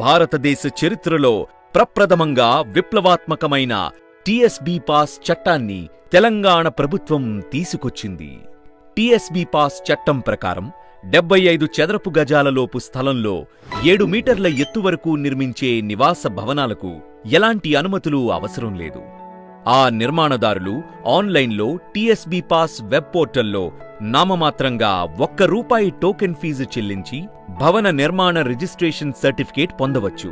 భారతదేశ చరిత్రలో ప్రప్రథమంగా విప్లవాత్మకమైన టిఎస్బి పాస్ చట్టాన్ని తెలంగాణ ప్రభుత్వం తీసుకొచ్చింది. టిఎస్బి పాస్ చట్టం ప్రకారం డెబ్బై ఐదు చదరపు గజాలలోపు స్థలంలో ఏడు మీటర్ల ఎత్తు వరకు నిర్మించే నివాస భవనాలకు ఎలాంటి అనుమతులు అవసరం లేదు. ఆ నిర్మాణదారులు ఆన్లైన్లో టిఎస్బి పాస్ వెబ్ పోర్టల్లో నామమాత్రంగా ఒక్క రూపాయి టోకెన్ ఫీజు చెల్లించి భవన నిర్మాణ రిజిస్ట్రేషన్ సర్టిఫికేట్ పొందవచ్చు.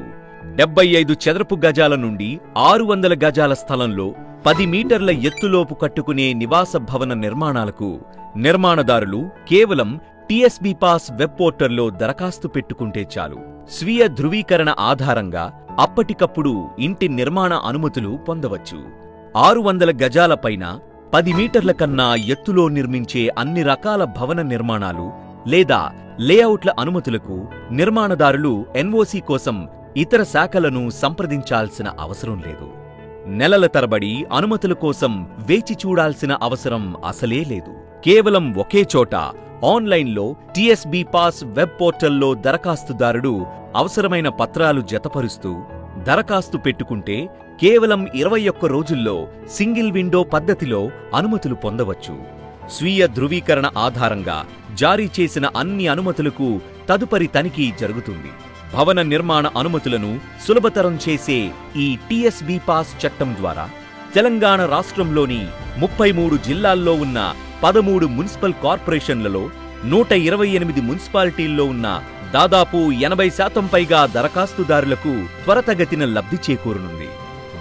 డెబ్బై ఐదు చదరపు గజాల నుండి ఆరు వందల గజాల స్థలంలో పది మీటర్ల ఎత్తులోపు కట్టుకునే నివాస భవన నిర్మాణాలకు నిర్మాణదారులు కేవలం టీఎస్బి పాస్ వెబ్ పోర్టల్లో దరఖాస్తు పెట్టుకుంటే చాలు. స్వీయ ధృవీకరణ ఆధారంగా అప్పటికప్పుడు ఇంటి నిర్మాణ అనుమతులు పొందవచ్చు. ఆరు వందల గజాల పైన పది మీటర్ల కన్నా ఎత్తులో నిర్మించే అన్ని రకాల భవన నిర్మాణాలు లేదా లేఅవుట్ల అనుమతులకు నిర్మాణదారులు ఎన్ఓసి కోసం ఇతర శాఖలను సంప్రదించాల్సిన అవసరం లేదు. నెలల తరబడి అనుమతుల కోసం వేచి చూడాల్సిన అవసరం అసలే లేదు. కేవలం ఒకే చోట ఆన్లైన్లో టీఎస్బీ పాస్ వెబ్ పోర్టల్లో దరఖాస్తుదారుడు అవసరమైన పత్రాలు జతపరుస్తూ దరఖాస్తు పెట్టుకుంటే కేవలం ఇరవై ఒక్క రోజుల్లో సింగిల్ విండో పద్ధతిలో అనుమతులు పొందవచ్చు. స్వీయ ధృవీకరణ ఆధారంగా జారీ చేసిన అన్ని అనుమతులకు తదుపరి తనిఖీ జరుగుతుంది. భవన నిర్మాణ అనుమతులను సులభతరం చేసే ఈ టీఎస్బి పాస్ చట్టం ద్వారా తెలంగాణ రాష్ట్రంలోని ముప్పై మూడు జిల్లాల్లో ఉన్న పదమూడు మున్సిపల్ కార్పొరేషన్లలో నూట ఇరవై ఎనిమిది మున్సిపాలిటీల్లో ఉన్న దాదాపు ఎనభై శాతం పైగా దరఖాస్తుదారులకు త్వరతగతిన లబ్ధి చేకూరనుంది.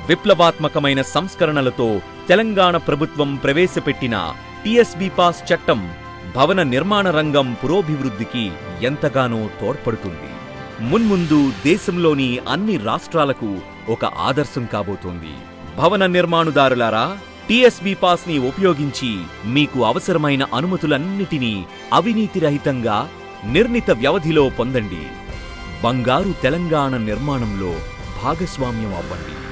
విప్లవాత్మకమైన సంస్కరణలతో తెలంగాణ ప్రభుత్వం ప్రవేశపెట్టిన టిఎస్బి పాస్ చట్టం భవన నిర్మాణ రంగం పురోభివృద్ధికి ఎంతగానో తోడ్పడుతుంది. మున్ముందు దేశంలోని అన్ని రాష్ట్రాలకు ఒక ఆదర్శం కాబోతోంది. భవన నిర్మాణదారులారా టిఎస్బి పాస్ని ఉపయోగించి మీకు అవసరమైన అనుమతులన్నిటినీ అవినీతిరహితంగా నిర్ణీత వ్యవధిలో పొందండి. బంగారు తెలంగాణ నిర్మాణంలో భాగస్వామ్యం అవ్వండి.